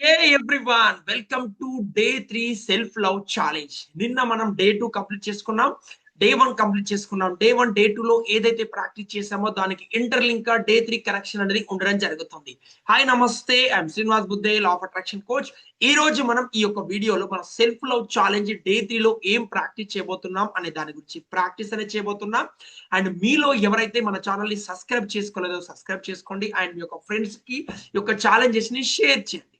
Hey everyone welcome to day three self love challenge నిన్న మనం day two complete చేసుకున్నాం. Day one complete చేసుకున్నాం. Day one day two లో ఏదైతే practice చేసామో దానికి ఇంటర్లింక్ డే త్రీ కనెక్షన్ అనేది ఉండడం జరుగుతుంది. హాయ్ నమస్తే. ఐఎమ్ శ్రీనివాస్ బుద్ధే లా ఆఫ్ అట్రాక్షన్ కోచ్ ఈ రోజు మనం ఈ యొక్క వీడియోలో మన self love challenge day three లో ఏం ప్రాక్టీస్ చేయబోతున్నాం అనే దాని గురించి ప్రాక్టీస్ అనేది చేయబోతున్నాం. అండ్ మీలో ఎవరైతే మన ఛానల్ని సబ్స్క్రైబ్ చేసుకోలేదో సబ్స్క్రైబ్ చేసుకోండి. అండ్ మీ యొక్క ఫ్రెండ్స్కి యొక్క ఛాలెంజెస్ని షేర్ చేయండి.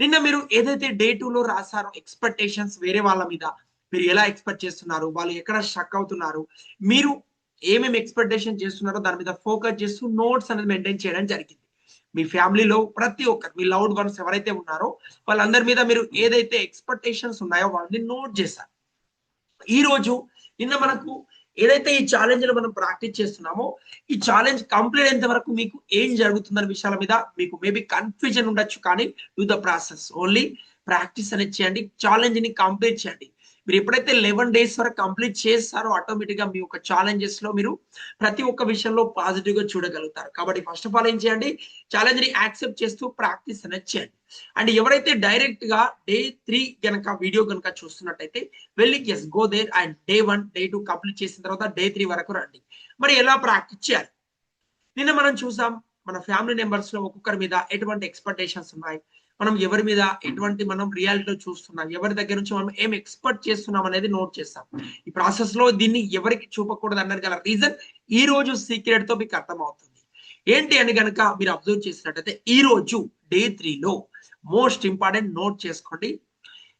నిన్న మీరు ఏదైతే డే లో రాసారో ఎక్స్పెక్టేషన్స్ వేరే వాళ్ళ మీద మీరు ఎలా ఎక్స్పెక్ట్ చేస్తున్నారు? వాళ్ళు ఎక్కడ స్ట్రక్ అవుతున్నారు? మీరు ఏమేమి ఎక్స్పెక్టేషన్ చేస్తున్నారో దాని మీద ఫోకస్ చేస్తూ నోట్స్ అనేది మెయింటైన్ చేయడం జరిగింది. మీ ఫ్యామిలీలో ప్రతి ఒక్కరు మీ లౌడ్ వన్స్ ఎవరైతే ఉన్నారో వాళ్ళందరి మీద మీరు ఏదైతే ఎక్స్పెక్టేషన్స్ ఉన్నాయో వాళ్ళని నోట్ చేశారు. ఈ రోజు నిన్న మనకు ఏదైతే ఈ ఛాలెంజ్లో మనం ప్రాక్టీస్ చేస్తున్నామో ఈ ఛాలెంజ్ కంప్లీట్ అయ్యేంత వరకు మీకు ఏం జరుగుతుందనే విషయాల మీద మీకు మేబీ కన్ఫ్యూజన్ ఉండొచ్చు కానీ do the process only practice అనేది చేయండి ఛాలెంజ్ని కంప్లీట్ చేయండి. మీరు ఎప్పుడైతే లెవెన్ డేస్ వరకు కంప్లీట్ చేస్తారో ఆటోమేటిక్గా మీ యొక్క ఛాలెంజెస్లో మీరు ప్రతి ఒక్క విషయంలో పాజిటివ్గా చూడగలుగుతారు. కాబట్టి ఫస్ట్ ఆఫ్ ఆల్ ఏం చేయండి? ఛాలెంజ్ని యాక్సెప్ట్ చేస్తూ ప్రాక్టీస్ అనేది చేయండి. అండ్ ఎవరైతే డైరెక్ట్గా డే త్రీ గనక వీడియో గనక చూస్తున్నట్టయితే వెళ్ళి yes go there and day one day two complete చేసిన తర్వాత డే త్రీ వరకు రండి. మరి ఎలా ప్రాక్టీస్ చేయాలి? నిన్న మనం చూసాం మన ఫ్యామిలీ మెంబర్స్లో ఒక్కొక్కరి మీద ఎటువంటి ఎక్స్పెక్టేషన్స్ ఉన్నాయి? మనం ఎవరి మీద ఎటువంటి మనం రియాలిటీలో చూస్తున్నాం ఎవరి దగ్గర నుంచి మనం ఏం ఎక్స్పెక్ట్ చేస్తున్నాం అనేది నోట్ చేస్తాం. ఈ ప్రాసెస్లో దీన్ని ఎవరికి చూపకూడదు అన్నది గల రీజన్ ఈ రోజు సీక్రెట్తో మీకు అర్థమవుతుంది. ఏంటి అని కనుక మీరు అబ్జర్వ్ చేసినట్టయితే ఈ రోజు డే త్రీలో మోస్ట్ ఇంపార్టెంట్ నోట్ చేసుకోండి.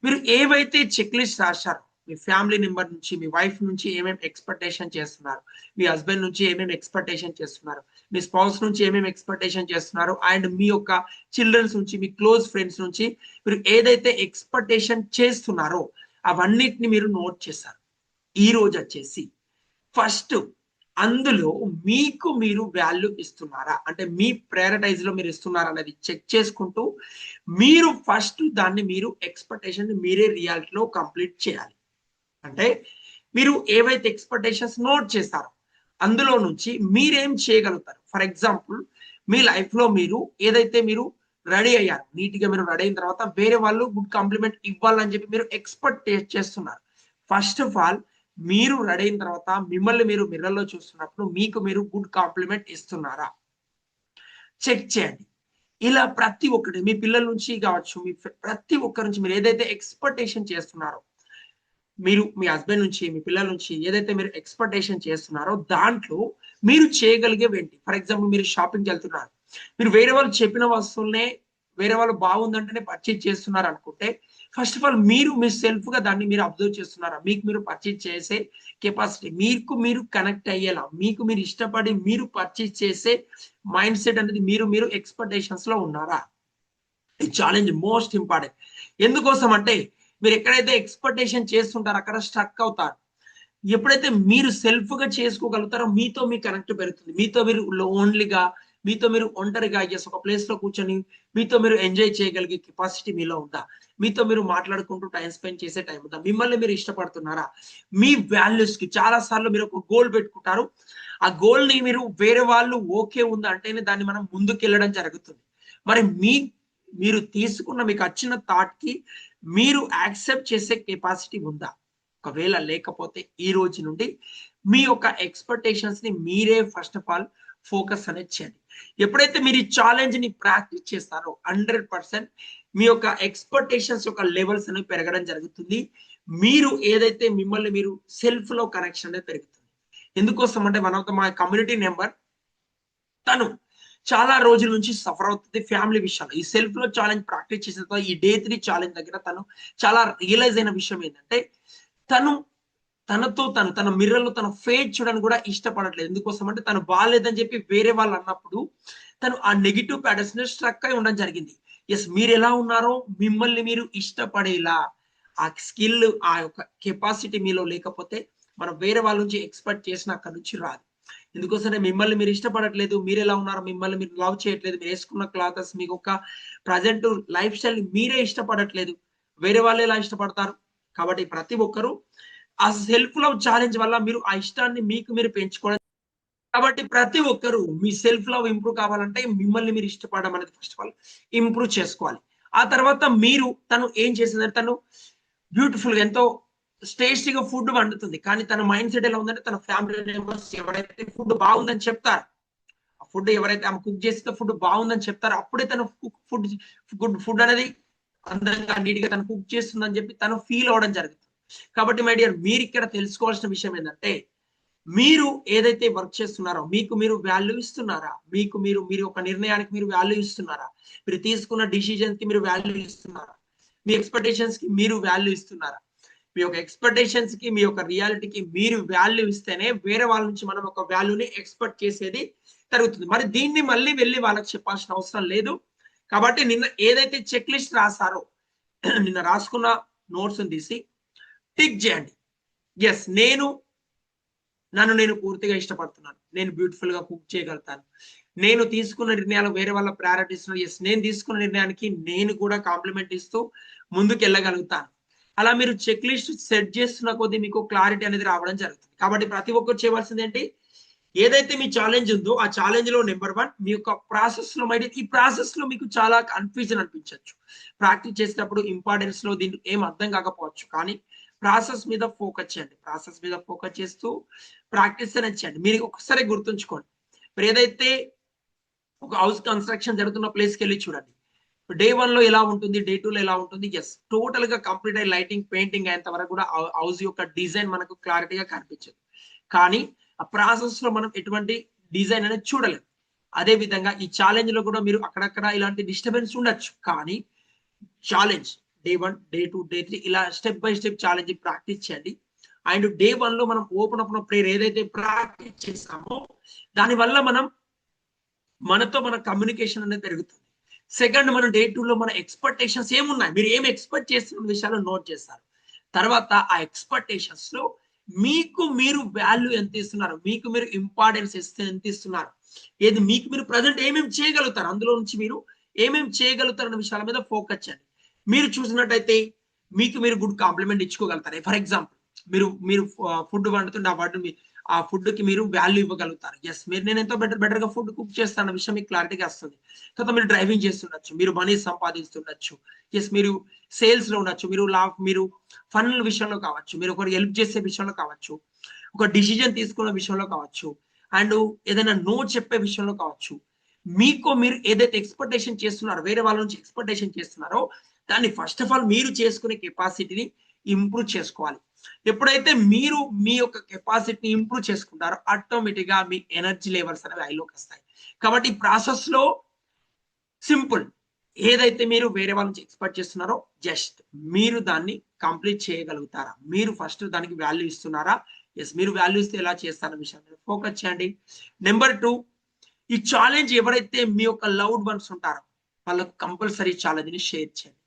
మీరు ఏవైతే చెక్ లిస్ట్ రాశారో మీ ఫ్యామిలీ మెంబర్ నుంచి మీ వైఫ్ నుంచి ఏమేమి ఎక్స్పెక్టేషన్ చేస్తున్నారు? మీ హస్బెండ్ నుంచి ఏమేమి ఎక్స్పెక్టేషన్ చేస్తున్నారు? మీ స్పౌస్ నుంచి ఏమేమి ఎక్స్పెక్టేషన్ చేస్తున్నారు? అండ్ మీ యొక్క చిల్డ్రన్స్ నుంచి మీ క్లోజ్ ఫ్రెండ్స్ నుంచి మీరు ఏదైతే ఎక్స్పెక్టేషన్ చేస్తున్నారో అవన్నిటిని మీరు నోట్ చేశారు. ఈ రోజు వచ్చేసి ఫస్ట్ అందులో మీకు మీరు వాల్యూ ఇస్తున్నారా? అంటే మీ ప్రయారిటైజ్లో మీరు ఇస్తున్నారా అనేది చెక్ చేసుకుంటూ మీరు ఫస్ట్ దాన్ని మీరు ఎక్స్పెక్టేషన్ మీరే రియాలిటీలో కంప్లీట్ చేయాలి. అంటే మీరు ఏవైతే ఎక్స్పెక్టేషన్స్ నోట్ చేస్తారో అందులో నుంచి మీరేం చేయగలుగుతారు? ఫర్ ఎగ్జాంపుల్ మీ లైఫ్లో మీరు ఏదైతే మీరు రెడీ అయ్యారు నీట్గా మీరు రెడీ అయిన తర్వాత వేరే వాళ్ళు గుడ్ కాంప్లిమెంట్ ఇవ్వాలని చెప్పి మీరు ఎక్స్పెక్ట్ చేస్తున్నారు. ఫస్ట్ ఆఫ్ ఆల్ మీరు రెడీ అయిన తర్వాత మిమ్మల్ని మీరు మిర్రర్లో చూస్తున్నప్పుడు మీకు మీరు గుడ్ కాంప్లిమెంట్ ఇస్తున్నారా? చెక్ చేయండి. ఇలా ప్రతి ఒక్కటి మీ పిల్లల నుంచి కావచ్చు మీ ప్రతి ఒక్కరి నుంచి మీరు ఏదైతే ఎక్స్పెక్టేషన్ చేస్తున్నారో మీరు మీ హస్బెండ్ నుంచి మీ పిల్లల నుంచి ఏదైతే మీరు ఎక్స్పెక్టేషన్ చేస్తున్నారో దాంట్లో మీరు చేయగలిగేవి ఏంటి ఫర్ ఎగ్జాంపుల్ మీరు షాపింగ్కి వెళ్తున్నారు. మీరు వేరే వాళ్ళు చెప్పిన వస్తువులనే వేరే వాళ్ళు బాగుందంటేనే పర్చేజ్ చేస్తున్నారు అనుకుంటే ఫస్ట్ ఆఫ్ ఆల్ మీరు మీ సెల్ఫ్గా దాన్ని మీరు అబ్జర్వ్ చేస్తున్నారా? మీకు మీరు పర్చేజ్ చేసే కెపాసిటీ మీకు మీరు కనెక్ట్ అయ్యేలా మీకు మీరు ఇష్టపడి మీరు పర్చేజ్ చేసే మైండ్ సెట్ అనేది మీరు మీరు ఎక్స్పెక్టేషన్స్లో ఉన్నారా? ఈ ఛాలెంజ్ మోస్ట్ ఇంపార్టెంట్ ఎందుకోసం అంటే మీరు ఎక్కడైతే ఎక్స్పెక్టేషన్ చేస్తుంటారో అక్కడ స్ట్రక్ అవుతారు. ఎప్పుడైతే మీరు సెల్ఫ్గా చేసుకోగలుగుతారో మీతో మీ కనెక్ట్ పెరుగుతుంది. మీతో మీరు ఓన్లీగా మీతో మీరు ఒంటరిగా ఎస్ ఒక ప్లేస్లో కూర్చొని మీతో మీరు ఎంజాయ్ చేయగలిగే కెపాసిటీ మీలో ఉందా? మీతో మీరు మాట్లాడుకుంటూ టైం స్పెండ్ చేసే టైం ఉందా? మిమ్మల్ని మీరు ఇష్టపడుతున్నారా? మీ వాల్యూస్కి చాలా సార్లు మీరు ఒక గోల్ పెట్టుకుంటారు. ఆ గోల్ని మీరు వేరే వాళ్ళు ఓకే ఉందా అంటేనే దాన్ని మనం ముందుకెళ్ళడం జరుగుతుంది. మరి మీ మీరు తీసుకున్న మీకు వచ్చిన థాట్కి మీరు యాక్సెప్ట్ చేసే కెపాసిటీ ఉందా? ఒకవేళ లేకపోతే ఈ రోజు నుండి మీ యొక్క ఎక్స్పెక్టేషన్స్ని మీరే ఫస్ట్ ఆఫ్ ఆల్ ఫోకస్ అనేది చేయండి. ఎప్పుడైతే మీరు ఈ ఛాలెంజ్ని ప్రాక్టీస్ చేస్తారో హండ్రెడ్ పర్సెంట్ మీ యొక్క ఎక్స్పెక్టేషన్స్ యొక్క లెవెల్స్ అనేవి పెరగడం జరుగుతుంది. మీరు ఏదైతే మిమ్మల్ని మీరు సెల్ఫ్లో కనెక్షన్ అనేది పెరుగుతుంది. ఎందుకోసం అంటే వన్ ఆఫ్ ద మా కమ్యూనిటీ నెంబర్ తను చాలా రోజుల నుంచి సఫర్ అవుతుంది ఫ్యామిలీ విషయాలు. ఈ సెల్ఫ్లో ఛాలెంజ్ ప్రాక్టీస్ చేసిన తర్వాత ఈ డే త్రీ ఛాలెంజ్ దగ్గర తను చాలా రియలైజ్ అయిన విషయం ఏంటంటే తను తనతో తను తన మిర్రర్లో తన ఫేట్ చూడని కూడా ఇష్టపడట్లేదు. ఎందుకోసం అంటే తను బాగాలేదని చెప్పి వేరే వాళ్ళు అన్నప్పుడు తను ఆ నెగిటివ్ ప్యాటర్న్స్ని స్ట్రక్ అయి ఉండడం జరిగింది. ఎస్ మీరు ఎలా ఉన్నారో మిమ్మల్ని మీరు ఇష్టపడేలా ఆ స్కిల్ ఆ యొక్క కెపాసిటీ మీలో లేకపోతే మనం వేరే వాళ్ళ నుంచి ఎక్స్పెక్ట్ చేసిన అక్కడ నుంచి రాదు. ఎందుకోసమే మిమ్మల్ని మీరు ఇష్టపడట్లేదు మీరు ఎలా ఉన్నారు మిమ్మల్ని మీరు లవ్ చేయట్లేదు మీరు వేసుకున్న క్లాతస్ మీకు ఒక ప్రజెంట్ లైఫ్ స్టైల్ మీరే ఇష్టపడట్లేదు. వేరే వాళ్ళు ఎలా ఇష్టపడతారు? కాబట్టి ప్రతి ఒక్కరూ ఆ సెల్ఫ్ లవ్ ఛాలెంజ్ వల్ల మీరు ఆ ఇష్టాన్ని మీకు మీరు పెంచుకోవడం. కాబట్టి ప్రతి ఒక్కరు మీ సెల్ఫ్ లవ్ ఇంప్రూవ్ కావాలంటే మిమ్మల్ని మీరు ఇష్టపడడం అనేది ఫస్ట్ ఆఫ్ ఆల్ ఇంప్రూవ్ చేసుకోవాలి. ఆ తర్వాత మీరు తను ఏం చేసిందంటే తను బ్యూటిఫుల్గా ఎంతో టేస్టీగా ఫుడ్ వండుతుంది. కానీ తన మైండ్ సెట్ ఎలా ఉందంటే తన ఫ్యామిలీ మెంబర్స్ ఎవరైతే ఫుడ్ బాగుందని చెప్తారు ఆ ఫుడ్ ఎవరైతే ఆమె కుక్ చేస్తే ఫుడ్ బాగుందని చెప్తారో అప్పుడే తను ఫుడ్ ఫుడ్ ఫుడ్ అనేది అందంగా నీట్గా తను కుక్ చేస్తుందని చెప్పి తను ఫీల్ అవడం జరుగుతుంది. కాబట్టి మై డియర్ మీరు ఇక్కడ తెలుసుకోవాల్సిన విషయం ఏంటంటే మీరు ఏదైతే వర్క్ చేస్తున్నారో మీకు మీరు వాల్యూ ఇస్తున్నారా? మీకు మీరు మీరు ఒక నిర్ణయానికి మీరు వాల్యూ ఇస్తున్నారా? మీరు తీసుకున్న డిసిజన్స్కి మీరు వాల్యూ ఇస్తున్నారా? మీ ఎక్స్పెక్టేషన్స్కి మీరు వాల్యూ ఇస్తున్నారా? మీ యొక్క ఎక్స్పెక్టేషన్స్కి మీ యొక్క రియాలిటీకి మీరు వాల్యూ ఇస్తేనే వేరే వాళ్ళ నుంచి మనం ఒక వాల్యూని ఎక్స్పెక్ట్ చేసేది జరుగుతుంది. మరి దీన్ని మళ్ళీ వెళ్ళి వాళ్ళకి చెప్పాల్సిన అవసరం లేదు. కాబట్టి నిన్న ఏదైతే చెక్ లిస్ట్ రాసారో నిన్న రాసుకున్న నోట్స్ తీసి టిక్ చేయండి. ఎస్ నేను నన్ను నేను పూర్తిగా ఇష్టపడుతున్నాను. నేను బ్యూటిఫుల్గా కుక్ చేయగలుగుతాను. నేను తీసుకున్న నిర్ణయాలు వేరే వాళ్ళ ప్రయారిటీస్ ఎస్ నేను తీసుకున్న నిర్ణయానికి నేను కూడా కాంప్లిమెంట్ ఇస్తూ ముందుకు వెళ్ళగలుగుతాను అలా మీరు చెక్ లిస్ట్ సెట్ చేస్తున్న కొద్దీ మీకు క్లారిటీ అనేది రావడం జరుగుతుంది. కాబట్టి ప్రతి ఒక్కరు చేయవలసింది ఏంటి? ఏదైతే మీ ఛాలెంజ్ ఉందో ఆ ఛాలెంజ్లో నెంబర్ వన్ మీ యొక్క ప్రాసెస్లో మైడి ఈ ప్రాసెస్లో మీకు చాలా కన్ఫ్యూజన్ అనిపించవచ్చు ప్రాక్టీస్ చేసేటప్పుడు ఇంపార్టెన్స్లో దీనికి ఏం అర్థం కాకపోవచ్చు. కానీ ప్రాసెస్ మీద ఫోకస్ చేయండి. ప్రాసెస్ మీద ఫోకస్ చేస్తూ ప్రాక్టీస్ అనేది చేయండి. మీరు ఒకసారి గుర్తుంచుకోండి. మీరు ఏదైతే ఒక హౌస్ కన్స్ట్రక్షన్ జరుగుతున్న ప్లేస్కి వెళ్ళి చూడండి. డే వన్లో ఎలా ఉంటుంది? డే టూ లో ఎలా ఉంటుంది? ఎస్ టోటల్గా కంప్లీట్ అయ్యి లైటింగ్ పెయింటింగ్ అయినంత వరకు కూడా హౌస్ యొక్క డిజైన్ మనకు క్లారిటీగా కనిపించదు. కానీ ఆ ప్రాసెస్లో మనం ఎటువంటి డిజైన్ అనేది చూడలేము అదే విధంగా ఈ ఛాలెంజ్లో కూడా మీరు అక్కడక్కడ ఇలాంటి డిస్టర్బెన్స్ ఉండొచ్చు. కానీ challenge day one day two day three ఇలా step by step challenge practice చేయండి. అండ్ డే వన్లో మనం ఓపెన్ అప్ ప్రేయర్ ఏదైతే ప్రాక్టీస్ చేస్తామో దాని వల్ల మనం మనతో మన కమ్యూనికేషన్ అనేది పెరుగుతుంది. సెకండ్ మన డే టూలో మన ఎక్స్పెక్టేషన్స్ ఏమున్నాయి? మీరు ఏం ఎక్స్పెక్ట్ చేస్తున్న విషయాలు నోట్ చేస్తారు. తర్వాత ఆ ఎక్స్పెక్టేషన్స్లో మీకు మీరు వాల్యూ ఎంత ఇస్తున్నారు? మీకు మీరు ఇంపార్టెన్స్ ఇస్తే ఎంత ఇస్తున్నారు? ఏది? మీకు మీరు ప్రజెంట్ ఏమేమి చేయగలుగుతారు? అందులో నుంచి మీరు ఏమేమి చేయగలుగుతారు అనే విషయాల మీద ఫోకస్ చేయండి. మీరు చూసినట్టయితే మీకు మీరు గుడ్ కాంప్లిమెంట్ ఇచ్చుకోగలుగుతారు. ఫర్ ఎగ్జాంపుల్ మీరు మీరు ఫుడ్ వండుతుంటే ఆ వాటిని ఆ ఫుడ్కి మీరు వాల్యూ ఇవ్వగలుగుతారు. ఎస్ మీరు నేను ఎంతో బెటర్ బెటర్గా ఫుడ్ కుక్ చేస్తాను విషయం మీకు క్లారిటీగా వస్తుంది. తర్వాత మీరు డ్రైవింగ్ చేస్తుండొచ్చు మీరు మనీ సంపాదిస్తుండొచ్చు. ఎస్ మీరు సేల్స్లో ఉండొచ్చు మీరు లా మీరు ఫండ్ల విషయంలో కావచ్చు మీరు ఒకరు హెల్ప్ చేసే విషయంలో కావచ్చు ఒక డిసిజన్ తీసుకునే విషయంలో కావచ్చు అండ్ ఏదైనా నో చెప్పే విషయంలో కావచ్చు. మీకు మీరు ఏదైతే ఎక్స్పెక్టేషన్ చేస్తున్నారో వేరే వాళ్ళ నుంచి ఎక్స్పెక్టేషన్ చేస్తున్నారో దాన్ని ఫస్ట్ ఆఫ్ ఆల్ మీరు చేసుకునే కెపాసిటీని ఇంప్రూవ్ చేసుకోవాలి. ఎప్పుడైతే మీరు మీ యొక్క కెపాసిటీని ఇంప్రూవ్ చేసుకుంటారో ఆటోమేటిక్గా మీ ఎనర్జీ లెవెల్స్ అనేవి హైలోకి వస్తాయి. కాబట్టి ఈ ప్రాసెస్లో సింపుల్ ఏదైతే మీరు వేరే వాళ్ళ నుంచి ఎక్స్పెక్ట్ చేస్తున్నారో జస్ట్ మీరు దాన్ని కంప్లీట్ చేయగలుగుతారా? మీరు ఫస్ట్ దానికి వాల్యూ ఇస్తున్నారా? ఎస్ మీరు వాల్యూ ఇస్తే ఎలా చేస్తారన్న విషయం మీద ఫోకస్ చేయండి. నెంబర్ టూ ఈ ఛాలెంజ్ ఎవరైతే మీ యొక్క లౌడ్ వన్స్ ఉంటారో వాళ్ళకు కంపల్సరీ ఛాలెంజ్ని షేర్ చేయండి.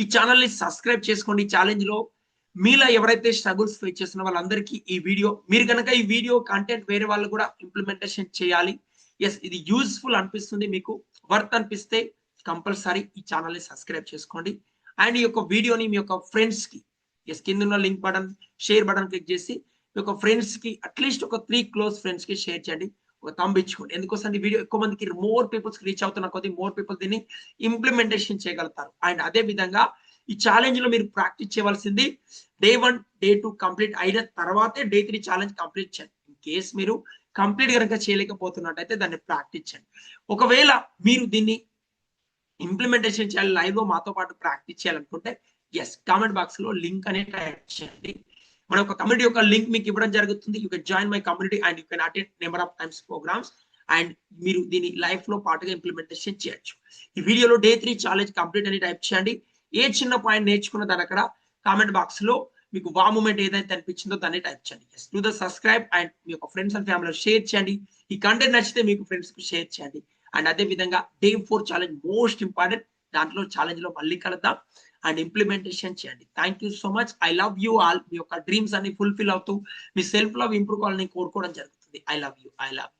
ఈ ఛానల్ని సబ్స్క్రైబ్ చేసుకోండి. ఈ మీలా ఎవరైతే స్ట్రగుల్స్ ఫేస్ చేస్తున్న వాళ్ళందరికీ ఈ వీడియో మీరు కనుక ఈ వీడియో కంటెంట్ వేరే వాళ్ళు కూడా ఇంప్లిమెంటేషన్ చేయాలి. ఎస్ ఇది యూజ్ఫుల్ అనిపిస్తుంది మీకు. వర్త్ అనిపిస్తే కంపల్సరీ ఈ ఛానల్ని సబ్స్క్రైబ్ చేసుకోండి. అండ్ ఈ యొక్క వీడియోని మీ యొక్క ఫ్రెండ్స్కి ఎస్ కింద ఉన్న link button share button click చేసి మీ యొక్క ఫ్రెండ్స్కి అట్లీస్ట్ ఒక త్రీ క్లోజ్ ఫ్రెండ్స్కి షేర్ చేయండి. ఒక తంపించుకోండి ఎందుకోసం ఈ వీడియో ఎక్కువ మందికి మోర్ పీపుల్స్కి రీచ్ అవుతున్న కొద్ది మోర్ పీపుల్ దీన్ని ఇంప్లిమెంటేషన్ చేయగలుగుతారు. అండ్ అదే విధంగా ఈ ఛాలెంజ్లో మీరు ప్రాక్టీస్ చేయవలసింది day one day two complete అయిన తర్వాతే డే త్రీ ఛాలెంజ్ కంప్లీట్ చేయండి. ఇన్ కేస్ మీరు కంప్లీట్ కనుక చేయలేకపోతున్నట్టయితే దాన్ని ప్రాక్టీస్ చేయండి. ఒకవేళ మీరు దీన్ని ఇంప్లిమెంటేషన్ చేయాలి లైవ్లో మాతో పాటు ప్రాక్టీస్ చేయాలనుకుంటే ఎస్ కామెంట్ బాక్స్లో లింక్ అనేది టైప్ చేయండి. మన ఒక కమ్యూనిటీ యొక్క లింక్ మీకు ఇవ్వడం జరుగుతుంది. You can join my community and you can attend number of times programmes and మీరు దీని లైఫ్లో పాటుగా ఇంప్లిమెంటేషన్ చేయొచ్చు. ఈ వీడియోలో డే త్రీ ఛాలెంజ్ కంప్లీట్ అని టైప్ చేయండి. ఏ చిన్న పాయింట్ నేర్చుకున్న దాని అక్కడ కామెంట్ బాక్స్లో మీకు వా మూమెంట్ ఏదైతే అనిపించిందో దాన్ని టైప్ చేయండి. Yes to the subscribe and మీ యొక్క ఫ్రెండ్స్ అండ్ ఫ్యామిలీ షేర్ చేయండి. ఈ కంటెంట్ నచ్చితే మీకు ఫ్రెండ్స్కు షేర్ చేయండి. అండ్ అదే విధంగా day four challenge most important దాంట్లో ఛాలెంజ్లో మళ్ళీ కలుద్దాం. అండ్ ఇంప్లిమెంటేషన్ చేయండి. Thank you so much I love you all మీ యొక్క డ్రీమ్స్ అన్ని ఫుల్ఫిల్ అవుతూ మీ సెల్ఫ్ లవ్ ఇంప్రూవ్ కావాలని కోరుకోవడం జరుగుతుంది. I love you I love